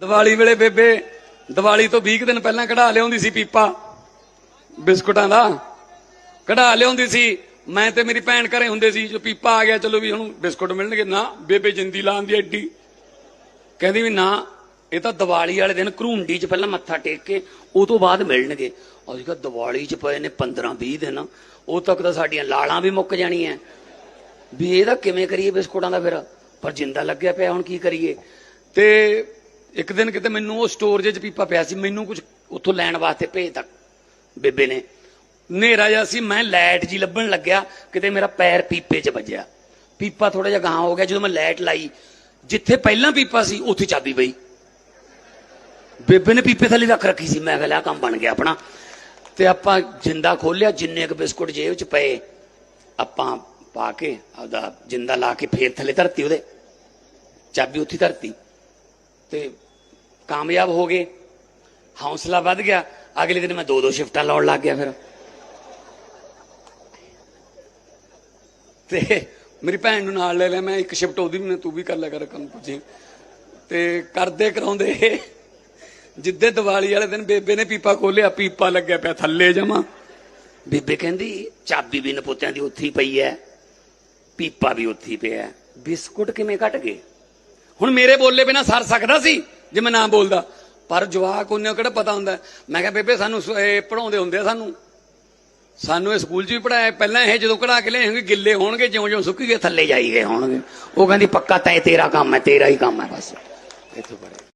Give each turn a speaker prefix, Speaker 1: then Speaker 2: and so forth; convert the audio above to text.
Speaker 1: ਦੀਵਾਲੀ ਵੇਲੇ ਬੇਬੇ, ਦੀਵਾਲੀ ਤੋਂ 20 ਕੁ ਦਿਨ ਪਹਿਲਾਂ ਕਢਾ ਲਿਆਉਂਦੀ ਸੀ ਪੀਪਾ, ਬਿਸਕੁਟਾਂ ਦਾ। ਕਢਾ ਲਿਆਉਂਦੀ ਸੀ। ਮੈਂ ਤੇ ਮੇਰੀ ਭੈਣ ਘਰੇ ਹੁੰਦੇ ਸੀ, ਜੋ ਪੀਪਾ ਆ ਗਿਆ, ਚਲੋ ਵੀ ਹੁਣ ਬਿਸਕੁਟ ਮਿਲਣਗੇ। ਨਾ, ਬੇਬੇ ਜਿੰਦੀ ਲਾਉਂਦੀ ਐਡੀ। ਕਹਿੰਦੀ ਵੀ ਨਾ, ਇਹ ਤਾਂ ਦੀਵਾਲੀ ਵਾਲੇ ਦਿਨ ਘਰੂੰਡੀ 'ਚ ਪਹਿਲਾਂ ਮੱਥਾ ਟੇਕ ਕੇ, ਉਹ ਤੋਂ ਬਾਅਦ ਮਿਲਣਗੇ। ਅਸੀਂ ਕਿਹਾ ਦੀਵਾਲੀ 'ਚ ਪਏ ਨੇ 15 20 ਦਿਨ। ਉਹ ਤੱਕ ਤਾਂ ਸਾਡੀਆਂ ਲਾਲਾਂ ਵੀ ਮੁੱਕ ਜਾਣੀਆਂ। ਵੀ ਇਹਦਾ ਕਿਵੇਂ ਕਰੀਏ ਬਿਸਕੁਟਾਂ ਦਾ ਫਿਰ? ਪਰ ਜਿੰਦਾ ਲੱਗਿਆ ਪਿਆ, ਹੁਣ ਕੀ ਕਰੀਏ? ਤੇ ਇੱਕ ਦਿਨ ਕਿਤੇ ਮੈਨੂੰ ਉਹ ਸਟੋਰ ਜੇ ਚ ਪੀਪਾ ਪਿਆ ਸੀ, ਮੈਨੂੰ ਕੁਝ ਉੱਥੋਂ ਲੈਣ ਵਾਸਤੇ ਭੇਜਤਾ ਬੇਬੇ ਨੇ। ਹਨੇਰਾ ਜਿਹਾ ਸੀ, ਮੈਂ ਲਾਈਟ ਜੀ ਲੱਭਣ ਲੱਗਿਆ, ਕਿਤੇ ਮੇਰਾ ਪੈਰ ਪੀਪੇ 'ਚ ਵੱਜਿਆ। ਪੀਪਾ ਥੋੜਾ ਜਿਹਾ ਗਾਂ ਹੋ ਗਿਆ, ਜਦੋਂ ਮੈਂ ਲਾਈਟ ਲਾਈ, ਜਿੱਥੇ ਪਹਿਲਾਂ ਪੀਪਾ ਸੀ, ਉੱਥੇ ਚਾਬੀ ਪਈ। ਬੇਬੇ ਨੇ ਪੀਪੇ ਥੱਲੇ ਰੱਖ ਰੱਖੀ ਸੀ, ਮੈਂ ਕਿਹਾ ਆਹ ਕੰਮ ਬਣ ਗਿਆ ਆਪਣਾ। ਤੇ ਆਪਾਂ ਜਿੰਦਾ ਖੋਲਿਆ ਜਿੰਨੇ ਕੁ ਬਿਸਕੁਟ ਜੇਬ 'ਚ ਪਏ, ਆਪਾਂ ਪਾ ਕੇ ਆਪਦਾ ਜਿੰਦਾ ਲਾ ਕੇ ਫੇਰ ਥੱਲੇ ਧਰਤੀ ਉਹਦੇ। ਚਾਬੀ ਉੱਥੇ ਧਰਤੀ। ਤੇ ਕਾਮਯਾਬ ਹੋ ਗਏ। ਹੌਸਲਾ ਵੱਧ ਗਿਆ। ਅਗਲੇ ਦਿਨ ਮੈਂ ਦੋ ਦੋ ਸ਼ਿਫਟਾਂ ਲਾਉਣ ਲੱਗ ਗਿਆ ਫਿਰ। ਤੇ ਮੇਰੀ ਭੈਣ ਨੂੰ ਨਾਲ ਲੈ ਲਿਆ ਮੈਂ ਇੱਕ ਸ਼ਿਫਟ ਉਹਦੀ ਵੀ, ਤੂੰ ਵੀ ਕਰ ਲਿਆ ਕਰ ਕੰਮ ਪੁੱਛੀ ਤੇ ਕਰਦੇ ਕਰਾਉਂਦੇ। ਜਿੱਦੇ ਦੀਵਾਲੀ ਵਾਲੇ ਦਿਨ ਬੇਬੇ ਨੇ ਪੀਪਾ ਖੋਲਿਆ ਪੀਪਾ ਲੱਗਿਆ ਪਿਆ ਥੱਲੇ ਜਮਾ। ਬੇਬੇ ਕਹਿੰਦੀ, ਚਾਬੀ ਵੀ ਨਪੋਤਿਆਂ ਦੀ ਉੱਥੇ ਪਈ ਐ, ਪੀਪਾ ਵੀ ਉੱਥੇ ਪਿਆ ਬਿਸਕੁਟ ਕਿਵੇਂ ਘਟ ਗਏ? ਹੁਣ ਮੇਰੇ ਬੋਲੇ ਬਿਨਾ ਸਰ ਸਕਦਾ ਸੀ। ਜੇ ਮੈਂ ਨਾ ਬੋਲਦਾ। ਪਰ ਜਵਾਕ ਉਹਨੇ ਕਿਹੜਾ ਪਤਾ ਹੁੰਦਾ? ਮੈਂ ਕਿਹਾ, ਬੇਬੇ, ਸਾਨੂੰ ਸ- ਇਹ ਪੜਾਉਂਦੇ ਹੁੰਦੇ ਆ ਸਾਨੂੰ। ਸਾਨੂੰ ਇਹ ਸਕੂਲ 'ਚ ਵੀ ਪੜਾਇਆ ਪਹਿਲਾਂ ਇਹ ਜਦੋਂ ਕਢਾ ਕੇ ਲਿਆਏਗੇ, ਗਿੱਲੇ ਹੋਣਗੇ ਜਿਉਂ ਜਿਉਂ ਸੁੱਕੀ ਗਏ ਥੱਲੇ ਜਾਈ ਗਏ ਹੋਣਗੇ। ਉਹ ਕਹਿੰਦੀ, ਪੱਕਾ ਤੈ ਤੇਰਾ ਕੰਮ ਹੈ, ਤੇਰਾ ਹੀ ਕੰਮ ਹੈ, ਬਸ। ਇੱਥੋਂ ਪੜੇ